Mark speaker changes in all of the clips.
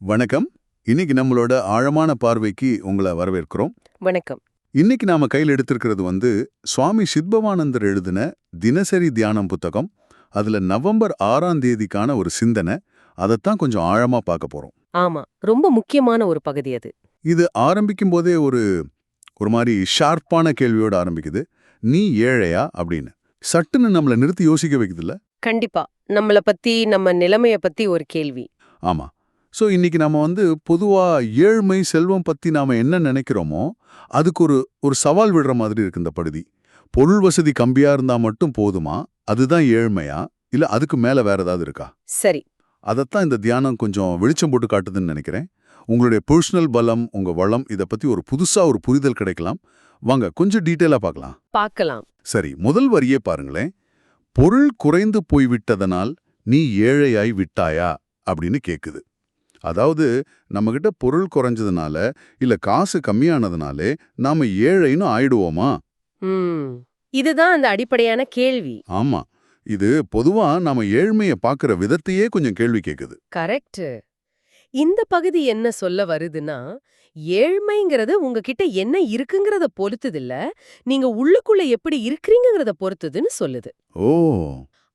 Speaker 1: வணக்கம். இன்னைக்கு நம்மளோட ஆழமான பார்வைக்கு உங்களை வரவேற்கிறோம்.
Speaker 2: வணக்கம்.
Speaker 1: இன்னைக்கு நாம கையில் எடுத்திருக்கிறது வந்து சுவாமி சித்பவானந்தர் எழுதின தினசரி தியானம் புத்தகம். அதுல நவம்பர் ஆறாம் தேதிக்கான ஒரு சிந்தனை. அதைத்தான் கொஞ்சம் ஆழமா பார்க்க போறோம்.
Speaker 2: ஆமா. ரொம்ப முக்கியமான ஒரு பகுதி அது.
Speaker 1: இது ஆரம்பிக்கும் போதே ஒரு ஒரு மாதிரி ஷார்ப்பான கேள்வியோட ஆரம்பிக்குது. நீ ஏழையா? அப்படின்னு. சட்டுன்னு நம்மளை நிறுத்தி யோசிக்க வைக்குதுல்ல?
Speaker 2: கண்டிப்பா. நம்மள பத்தி நம்ம நிலைமைய பத்தி ஒரு கேள்வி.
Speaker 1: ஆமா. சோ இன்னைக்கு நம்ம வந்து பொதுவா ஏழ்மை செல்வம் பத்தி நாம என்ன நினைக்கிறோமோ அதுக்கு ஒரு ஒரு சவால் விடுற மாதிரி இருக்கு இந்த படுதி பொருள் வசதி கம்மியா இருந்தா மட்டும் போதுமா? அதுதான் ஏழ்மையா? இல்ல அதுக்கு மேல வேற ஏதாவது இருக்கா?
Speaker 2: சரி.
Speaker 1: அதைத்தான் இந்த தியானம் கொஞ்சம் வெளிச்சம் போட்டு காட்டுதுன்னு நினைக்கிறேன். உங்களுடைய பர்சனல் பலம் உங்க வளம் இத பத்தி ஒரு புதுசா ஒரு புரிதல் கிடைக்கலாம். வாங்க கொஞ்சம் டீட்டெயிலா பார்க்கலாம்.
Speaker 2: பார்க்கலாம்.
Speaker 1: சரி முதல் வரியே பாருங்களேன். பொருள் குறைந்து போய்விட்டதனால் நீ ஏழையாய் விட்டாயா? அப்படின்னு கேக்குது. அதாவது நம்மகிட்ட பொருள் குறைஞ்சதுனால இல்ல காசு கம்மியானதுனாலே நாம ஏழைன்னு ஆயிடுவோமா?
Speaker 2: இதுதான் அந்த அடிப்படையான கேள்வி.
Speaker 1: ஆமா. இது பொதுவா நாம ஏழ்மைய பாக்குற விதத்தையே கொஞ்சம் கேள்வி கேக்குது.
Speaker 2: கரெக்ட் இந்த பகுதி என்ன சொல்ல வருதுன்னா ஏழ்மைங்கிறது உங்ககிட்ட என்ன இருக்குங்கிறத பொறுத்தது இல்ல நீங்க உள்ளுக்குள்ள எப்படி இருக்கிறீங்கங்கிறத பொறுத்ததுன்னு சொல்லுது.
Speaker 1: ஓ.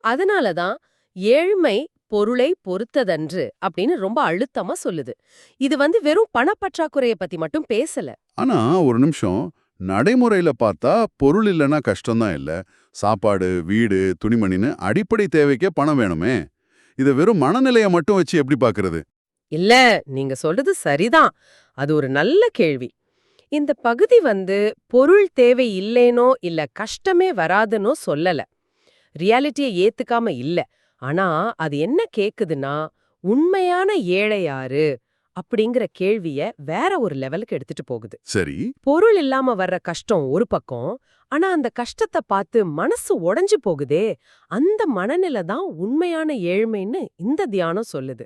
Speaker 2: அதனாலதான் ஏழ்மை பொருளை பொறுத்ததன்று அப்படின்னு ரொம்ப அழுத்தமா சொல்லுது. இது வந்து வெறும் பணப்பற்றாக்குறைய பத்தி மட்டும் பேசல.
Speaker 1: ஆனா ஒரு நிமிஷம் நடைமுறையில பார்த்தா பொருள் இல்லைன்னா கஷ்டம்தான் இல்ல. சாப்பாடு வீடு துணிமணின்னு அடிப்படை தேவைக்கே பணம் வேணுமே. இதை வெறும் மனநிலைய மட்டும் வச்சு எப்படி பாக்குறது?
Speaker 2: இல்ல நீங்க சொல்றது சரிதான். அது ஒரு நல்ல கேள்வி. இந்த பகுதி வந்து பொருள் தேவை இல்லேனோ இல்ல கஷ்டமே வராதுனோ சொல்லல. ரியாலிட்டியை ஏத்துக்காம இல்ல. ஆனா அது என்ன கேக்குதுன்னா உண்மையான ஏழை யாரு அப்படிங்கிற கேள்விய வேற ஒரு லெவலுக்கு எடுத்துட்டு போகுது.
Speaker 1: சரி.
Speaker 2: பொருள் இல்லாம வர்ற கஷ்டம் ஒரு பக்கம் ஆனா அந்த கஷ்டத்தை பார்த்து மனசு உடைஞ்சு போகுதே அந்த மனநிலை தான் உண்மையான ஏழ்மைன்னு இந்த தியானம் சொல்லுது.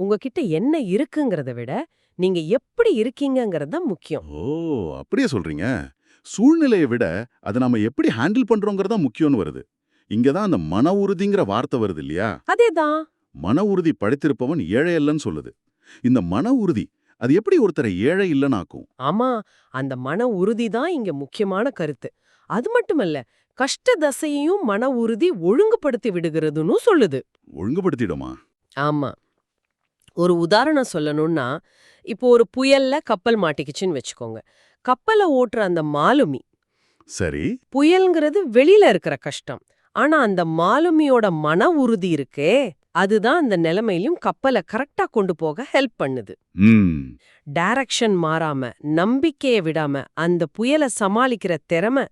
Speaker 2: உங்ககிட்ட என்ன இருக்குங்கிறத விட நீங்க எப்படி இருக்கீங்கங்கிறது தான் முக்கியம்.
Speaker 1: ஓ அப்படியே சொல்றீங்க. சூழ்நிலையை விட அதை நாம எப்படி ஹேண்டில் பண்றோங்கிறதா முக்கியம்னு வருது. இங்கதான் அந்த மன உறுதிங்கிற வார்த்தை வருது இல்லையா?
Speaker 2: அதேதான்.
Speaker 1: மன உறுதி படைத்திருப்பவன் ஏழை இல்லைன்னு சொல்லுது. இந்த மன உறுதி அது எப்படி ஒருத்தரை ஏழை இல்லைனாக்கும்?
Speaker 2: ஆமா அந்த மன உறுதி தான் இங்க முக்கியமான கருத்து. அது மட்டுமல்ல கஷ்ட தசையையும் மன உறுதி ஒழுங்குபடுத்தி விடுகிறதுன்னு சொல்லுது.
Speaker 1: ஒழுங்குபடுத்திடுமா?
Speaker 2: ஆமா. ஒரு உதாரணம் சொல்லணும்னா இப்போ ஒரு புயல்ல கப்பல் மாட்டிக்கிச்சுன்னு வச்சுக்கோங்க. கப்பலை ஓட்டுற அந்த மாலுமி
Speaker 1: சரி.
Speaker 2: புயல்ங்கிறது வெளியில இருக்கிற கஷ்டம். ஆனா அந்த மாலுமியோட மன உறுதி இருக்கே அதுதான் அந்த நிலைமையிலும் கப்பலை கரெக்டா கொண்டு போக ஹெல்ப் பண்ணுது. டைரக்ஷன் மாறாம நம்பிக்கைய விடாம அந்த புயலை சமாளிக்கிற திறமை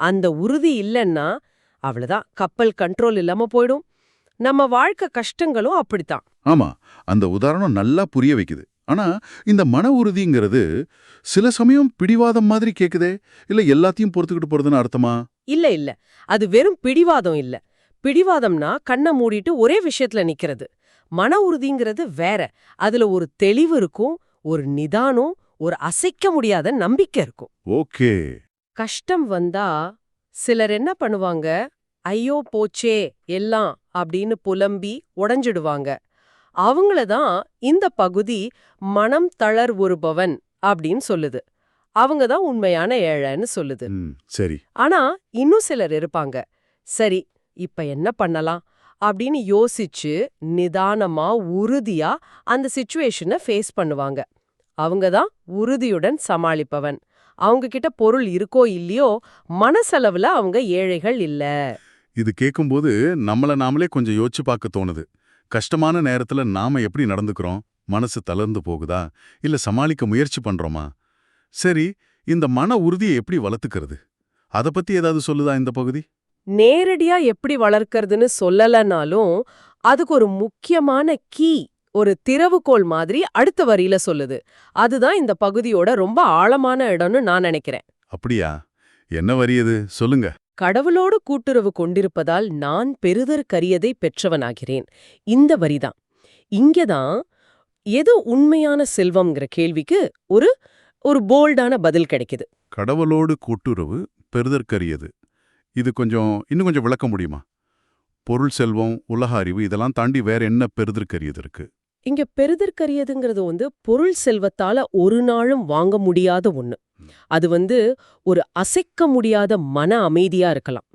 Speaker 2: அந்த உறுதி இல்லைன்னா அவ்வளவுதான். கப்பல் கண்ட்ரோல் இல்லாம போயிடும். நம்ம வாழ்க்கை கஷ்டங்களும் அப்படித்தான்.
Speaker 1: ஆமா அந்த உதாரணம் நல்லா புரிய வைக்குது. ஆனா இந்த மன உறுதிங்கிறது சில சமயம் பிடிவாதம் மாதிரி கேக்குதே? இல்ல எல்லாத்தையும் பொறுத்துக்கிட்டு போறதுன்னு அர்த்தமா?
Speaker 2: இல்ல இல்ல. அது வெறும் பிடிவாதம் இல்ல. பிடிவாதம்னா கண்ணை மூடிட்டு ஒரே விஷயத்துல நிக்கிறது. மன உறுதிங்கிறது வேற. அதுல ஒரு தெளிவு இருக்கும் ஒரு நிதானம் ஒரு அசைக்க முடியாத நம்பிக்கை இருக்கும்.
Speaker 1: ஓகே.
Speaker 2: கஷ்டம் வந்தா சிலர் என்ன பண்ணுவாங்க? ஐயோ போச்சே எல்லாம் அப்படின்னு புலம்பி உடைஞ்சிடுவாங்க. அவங்கள தான் இந்த பகுதி மனம் தளர் ஒருபவன் அப்படின்னு சொல்லுது. அவங்க தான் உண்மையான ஏழைன்னு சொல்லுது.
Speaker 1: சரி.
Speaker 2: ஆனா இன்னும் சிலர் இருப்பாங்க. சரி இப்ப என்ன பண்ணலாம்? அப்படின்னு யோசிச்சு நிதானமா உறுதியா அந்த சிச்சுவேஷனை ஃபேஸ் பண்ணுவாங்க. அவங்க தான் உறுதியுடன் சமாளிப்பவன். அவங்க கிட்ட பொருள் இருக்கோ இல்லையோ மனசளவுல அவங்க ஏழைகள் இல்ல.
Speaker 1: இது கேட்கும்போது நம்மள நாமளே கொஞ்சம் யோசிச்சு பார்க்க தோணுது. கஷ்டமான நேரத்துல நாம எப்படி நடந்துக்கிறோம்? மனசு தளர்ந்து போகுதா? இல்ல சமாளிக்க முயற்சி பண்றோமா? சரி இந்த மன உறுதியை எப்படி வளர்த்துக்கிறது? அத பத்தி ஏதாவது சொல்லுதா இந்த பகுதி?
Speaker 2: நேரடியா எப்படி வளர்க்கறதுன்னு சொல்லலனாலும் அதுக்கு ஒரு முக்கியமான கீ ஒரு திறவுகோல் மாதிரி அடுத்த வரியில சொல்லுது. அதுதான் இந்த பகுதியோட ரொம்ப ஆழமான இடம்னு நான் நினைக்கிறேன்.
Speaker 1: அப்படியா? என்ன வரியது சொல்லுங்க.
Speaker 2: கடவுளோடு கூட்டுறவு கொண்டிருப்பதால் நான் பெறுதற்கரியதை பெற்றவனாகிறேன். இந்த வரிதான். இங்கதான் எது உண்மையான செல்வம்ங்கிற கேள்விக்கு ஒரு ஒரு போல்டான பதில் கிடைக்குது.
Speaker 1: கடவுளோடு கூட்டுறவு பெறுதற்கரியது. இது கொஞ்சம் இன்னும் கொஞ்சம் விளக்க முடியுமா? பொருள் செல்வம் உலக அறிவு இதெல்லாம் தாண்டி வேற என்ன பெறுதற்கரியது இருக்கு?
Speaker 2: இங்க பெறுதற்கரியதுங்கிறது வந்து பொருள் செல்வத்தால ஒரு நாளும் வாங்க முடியாத ஒண்ணு. அது வந்து ஒரு அசைக்க முடியாத மன அமைதியா இருக்கலாம்.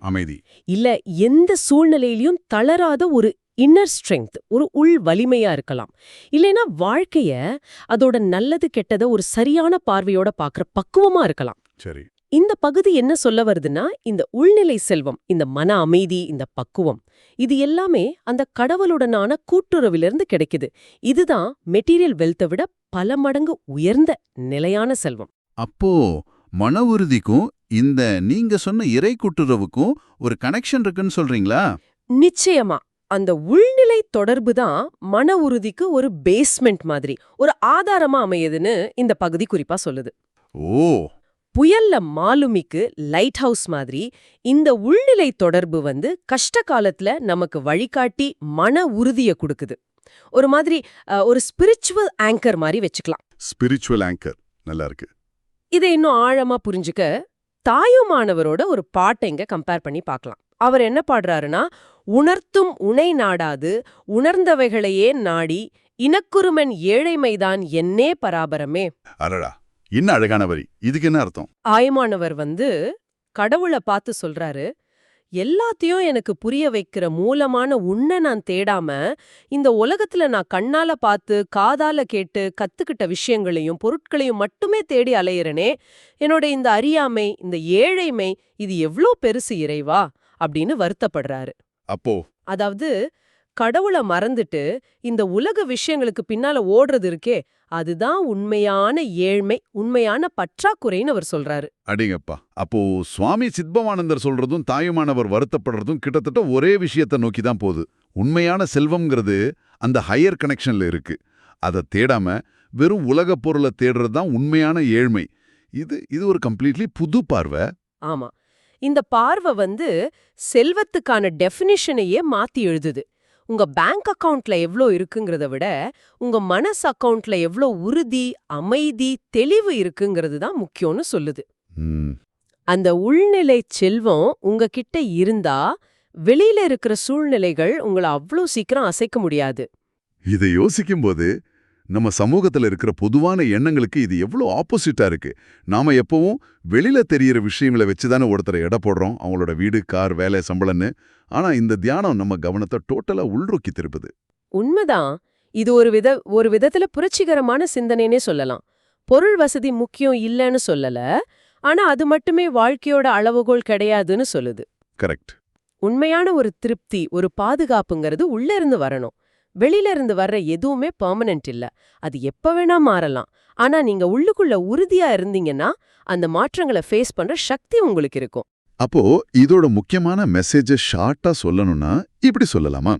Speaker 1: அமைதி.
Speaker 2: இல்ல எந்த சூழ்நிலையிலயும் தளராத ஒரு இன்னர் ஸ்ட்ரெங்க் ஒரு உள் வலிமையா இருக்கலாம். இல்லைன்னா வாழ்க்கைய அதோட நல்லது கெட்டத ஒரு சரியான பார்வையோட பாக்குற பக்குவமா இருக்கலாம்.
Speaker 1: சரி.
Speaker 2: இந்த பகுதி என்ன சொல்ல வருதுன்னா இந்த உள்நிலை செல்வம் இந்த மன அமைதி இந்த பக்குவம் இது எல்லாமே அந்த கடவுளுடனான கூட்டுறவிலிருந்து கிடைக்குது. இதுதான் மெட்டீரியல் வெல்த்தை விட பல மடங்கு உயர்ந்த நிலையான செல்வம்.
Speaker 3: அப்போ மன உறுதிக்கும் இந்த நீங்க சொன்ன இறை கூட்டுறவுக்கும் ஒரு கனெக்ஷன் இருக்குன்னு சொல்றீங்களா?
Speaker 2: நிச்சயமா. அந்த உள்நிலை தொடர்பு தான் மன உறுதிக்கு ஒரு பேஸ்மெண்ட் மாதிரி ஒரு ஆதாரமா அமையுதுன்னு இந்த பகுதி குறிப்பா சொல்லுது.
Speaker 3: ஓ!
Speaker 2: புயல்ல மாலுமிக்கு லைட் ஹவுஸ் மாதிரி இந்த உள்நிலை தொடர்பு வந்து கஷ்ட காலத்துல நமக்கு வழிகாட்டி மன உறுதிய கொடுக்குது. ஒரு மாதிரி ஒரு ஸ்பிரிச்சுவல் ஆங்கர் மாதிரி வச்சுக்கலாம்.
Speaker 1: ஸ்பிரிச்சுவல் ஆங்கர் நல்லா இருக்கு.
Speaker 2: இதை இன்னும் ஆழமா புரிஞ்சுக்க தாயுமானவரோட ஒரு பாட்டை இங்க கம்பேர் பண்ணி பார்க்கலாம். அவர் என்ன பாடுறாருன்னா உணர்த்தும் உனை நாடாது உணர்ந்தவைகளையே நாடி இனக்குறுமன் ஏழைமைதான் என்னே பராபரமே.
Speaker 1: அடடா இன்னும் அழகான வரி. இதுக்கு என்ன அர்த்தம்?
Speaker 2: ஆயமானவர் வந்து கடவுள பார்த்து சொல்றாரு எல்லாத்தையும் எனக்கு புரிய வைக்கிற மூலமான உன்னை நான் தேடாம இந்த உலகத்துல நான் கண்ணால பார்த்து காதால கேட்டு கத்துக்கிட்ட விஷயங்களையும் பொருட்களையும் மட்டுமே தேடி அலையிறனே என்னோட இந்த அறியாமை இந்த ஏழைமை இது எவ்ளோ பெருசு இறைவா? அப்படின்னு வருத்தப்படுறாரு.
Speaker 1: அப்போ?
Speaker 2: அதாவது கடவுள மறந்துட்டு இந்த உலக விஷயங்களுக்கு பின்னால ஓடுறது இருக்கே அதுதான் உண்மையான ஏழ்மை உண்மையான பற்றாக்குறைன்னு அவர் சொல்றாரு.
Speaker 1: அடிங்கப்பா. அப்போ சுவாமி சித்பவானந்தர் சொல்றதும் தாயுமானவர் வருத்தப்படுறதும் கிட்டத்தட்ட ஒரே விஷயத்தை நோக்கி தான் போகுது. உண்மையான செல்வம்ங்கிறது அந்த ஹையர் கனெக்ஷன்ல இருக்கு. அதை தேடாம வெறும் உலக பொருளை தேடுறது தான் உண்மையான ஏழ்மை. இது இது ஒரு கம்ப்ளீட்லி புது பார்வை.
Speaker 2: ஆமா. இந்த பார்வை வந்து செல்வத்துக்கான டெஃபினிஷனையே மாத்தி எழுதுது. உங்க பேங்க் அக்கவுண்ட்ல எவ்ளோ இருக்குங்கிறத விட உங்க மனசு அக்கவுண்ட்ல எவ்ளோ உறுதி அமைதி தெளிவு இருக்குங்கிறது தான் முக்கியம்னு சொல்லுது. அந்த உள்நிலை செல்வம் உங்ககிட்ட இருந்தா வெளியில இருக்கிற சூழ்நிலைகள் உங்களை அவ்ளோ சீக்கிரம் அசைக்க முடியாது.
Speaker 1: இதை யோசிக்கும்போது நம்ம சமூகத்துல இருக்கிற பொதுவான எண்ணங்களுக்கு இது எவ்வளோ ஆப்போசிட்டா இருக்கு. நாம எப்பவும் வெளியில தெரியற விஷயங்களை வச்சு தானே ஒருத்தரை எடை போடுறோம். அவங்களோட வீடு கார் வேலை சம்பளம்னு. ஆனா இந்த தியானம் நம்ம கவனத்தை டோட்டலா உள்நோக்கி திருப்புது.
Speaker 2: உண்மைதான். இது ஒரு வித ஒரு விதத்துல புரட்சிகரமான சிந்தனைனே சொல்லலாம். பொருள் வசதி முக்கியம் இல்லைன்னு சொல்லல. ஆனா அது மட்டுமே வாழ்க்கையோட அளவுகோல் கிடையாதுன்னு சொல்லுது.
Speaker 1: கரெக்ட்
Speaker 2: உண்மையான ஒரு திருப்தி ஒரு பாதுகாப்புங்கிறது உள்ள இருந்து வரணும். வெளியில இருந்து வர்ற எதுவுமே பெர்மனன்ட் இல்ல. அது எப்ப வேணா மாறலாம். ஆனா நீங்க உள்ளுக்குள்ள உறுதியா இருந்தீங்கன்னா அந்த மாற்றங்களை ஃபேஸ் பண்ற சக்தி உங்களுக்கு இருக்கும்.
Speaker 1: அப்போ இதோட முக்கியமான மெசேஜை ஷார்ட்டா சொல்லணும்னா இப்படி சொல்லலாமா?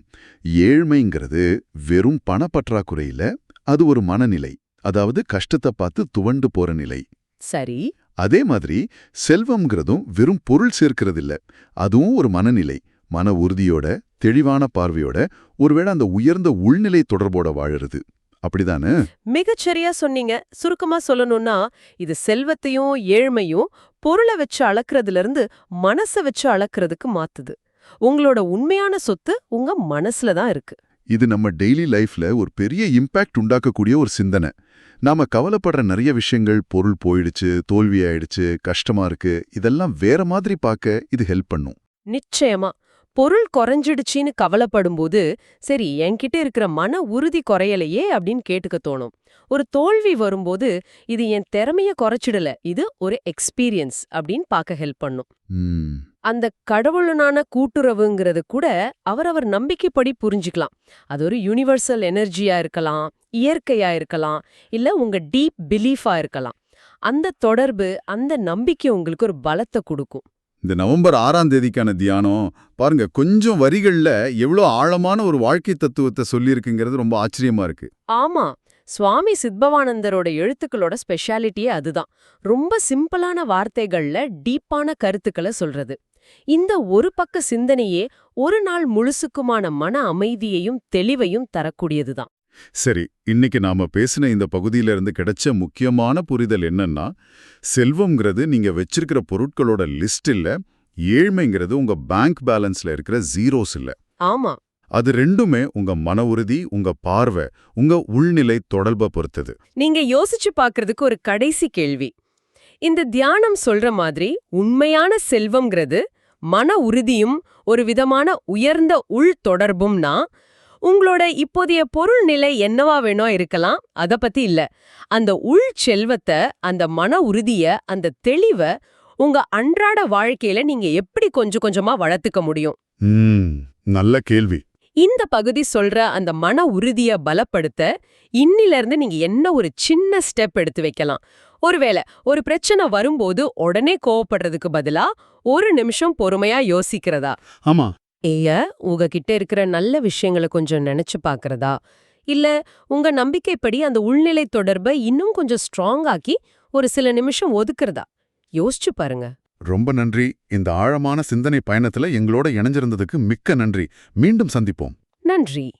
Speaker 1: ஏழ்மைங்கிறது வெறும் பணப்பற்றாக்குறை இல்ல அது ஒரு மனநிலை. அதாவது கஷ்டத்தை பார்த்து துவண்டு போற நிலை.
Speaker 2: சரி.
Speaker 1: அதே மாதிரி செல்வம்ங்கிறதும் வெறும் பொருள் சேர்க்கிறது இல்ல அதுவும் ஒரு மனநிலை. மன உறுதியோட தெளிவான பார்வையோட ஒருவேளை அந்த உயர்ந்த உள்நிலை தொடர்போட வாழறது. அப்படிதானே?
Speaker 2: மிகச்சரியா சொன்னீங்க. சுருக்கமா சொல்லணும்னா இது செல்வத்தையும் ஏழ்மையும் பொருளை வச்சு அளக்கறதுல இருந்து மனச வச்சு அளக்கறதுக்கு மாத்துது. உங்களோட உண்மையான சொத்து உங்க மனசுல தான் இருக்கு.
Speaker 1: இது நம்ம டெய்லி லைஃப்ல ஒரு பெரிய இம்பாக்ட் உண்டாக்கக்கூடிய ஒரு சிந்தனை. நாம கவலைப்படுற நிறைய விஷயங்கள் பொருள் போயிடுச்சு தோல்வி ஆயிடுச்சு கஷ்டமா இருக்கு இதெல்லாம் வேற மாதிரி பார்க்க இது ஹெல்ப் பண்ணும்.
Speaker 2: நிச்சயமா. பொருள் குறைஞ்சிடுச்சின்னு கவலைப்படும்போது சரி என்கிட்ட இருக்கிற மன உறுதி குறையலையே அப்படின்னு கேட்டுக்க தோணும். ஒரு தோல்வி வரும்போது இது என் திறமைய குறைச்சிடல இது ஒரு எக்ஸ்பீரியன்ஸ் அப்படின்னு பார்க்க ஹெல்ப் பண்ணும். அந்த கடவுளுனான கூட்டுறவுங்கிறது கூட அவரவர் நம்பிக்கைப்படி புரிஞ்சுக்கலாம். அது ஒரு யுனிவர்சல் எனர்ஜியா இருக்கலாம் இயற்கையா இருக்கலாம் இல்ல உங்க டீப் பிலீஃபா இருக்கலாம். அந்த தொடர்பு அந்த நம்பிக்கை உங்களுக்கு ஒரு பலத்தை கொடுக்கும்.
Speaker 3: இந்த நவம்பர் ஆறாம் தேதிக்கான தியானம் பாருங்க கொஞ்சம் வரிகள்ல எவ்வளோ ஆழமான ஒரு வாழ்க்கை தத்துவத்தை சொல்லியிருக்குங்கிறது ரொம்ப ஆச்சரியமா இருக்கு.
Speaker 2: ஆமா சுவாமி சித்பவானந்தரோட எழுத்துக்களோட ஸ்பெஷாலிட்டியே அதுதான். ரொம்ப சிம்பிளான வார்த்தைகள்ல டீப்பான கருத்துக்களை சொல்றது. இந்த ஒரு பக்க சிந்தனையே ஒரு நாள் முழுசுக்குமான மன அமைதியையும் தெளிவையும் தரக்கூடியதுதான்.
Speaker 1: சரி இன்னைக்கு நாம பேசின இந்த பகுதியில இருந்து கிடைச்ச முக்கியமான புரிதல் என்னன்னா செல்வம்ங்கிறது நீங்க வச்சிருக்கிற பொருட்களோட லிஸ்ட் இல்ல ஏழ்மைங்கிறது உங்க பேங்க் பேலன்ஸ்ல இருக்கிற ஜீரோஸ் இல்ல.
Speaker 2: ஆமா.
Speaker 3: அது ரெண்டுமே உங்க மன உறுதி உங்க பார்வை உங்க உள்நிலை தொடர்பை பொறுத்தது.
Speaker 2: நீங்க யோசிச்சு பார்க்கிறதுக்கு ஒரு கடைசி கேள்வி. இந்த தியானம் சொல்ற மாதிரி உண்மையான செல்வம்ங்கிறது மன உறுதியும் ஒரு விதமான உயர்ந்த உள் தொடர்பும்னா உங்களோட இப்போதைய பொருள் நிலை என்னவா வேணா இருக்கலாம்? அத பத்தி இல்ல. அந்த உள் செல்வத்தை அந்த மன உறுதிய அந்த தெளிவை உங்க அன்றாட வாழ்க்கையில நீங்க எப்படி கொஞ்சம் கொஞ்சமா வளர்த்துக்க முடியும்?
Speaker 3: நல்ல கேள்வி.
Speaker 2: இந்த பகுதி சொல்ற அந்த மன உறுதிய பலப்படுத்த இன்னில இருந்து நீங்க என்ன ஒரு சின்ன ஸ்டெப் எடுத்து வைக்கலாம்? ஒருவேளை ஒரு பிரச்சனை வரும்போது உடனே கோவப்படுறதுக்கு பதிலா ஒரு நிமிஷம் பொறுமையா யோசிக்கிறதா?
Speaker 1: ஆமா
Speaker 2: ஏய உங்ககிட்ட இருக்கிற நல்ல விஷயங்களை கொஞ்சம் நினைச்சு பார்க்கறதா இல்ல உங்க நம்பிக்கைப்படி அந்த உள்நிலை தொடர்பை இன்னும் கொஞ்சம் ஸ்ட்ராங் ஆக்கி ஒரு சில நிமிஷம் ஒதுக்குறதா? யோசிச்சு பாருங்க.
Speaker 1: ரொம்ப நன்றி. இந்த ஆழமான சிந்தனை பயணத்துல எங்களோட இணைஞ்சிருந்ததுக்கு மிக்க நன்றி. மீண்டும் சந்திப்போம்.
Speaker 2: நன்றி.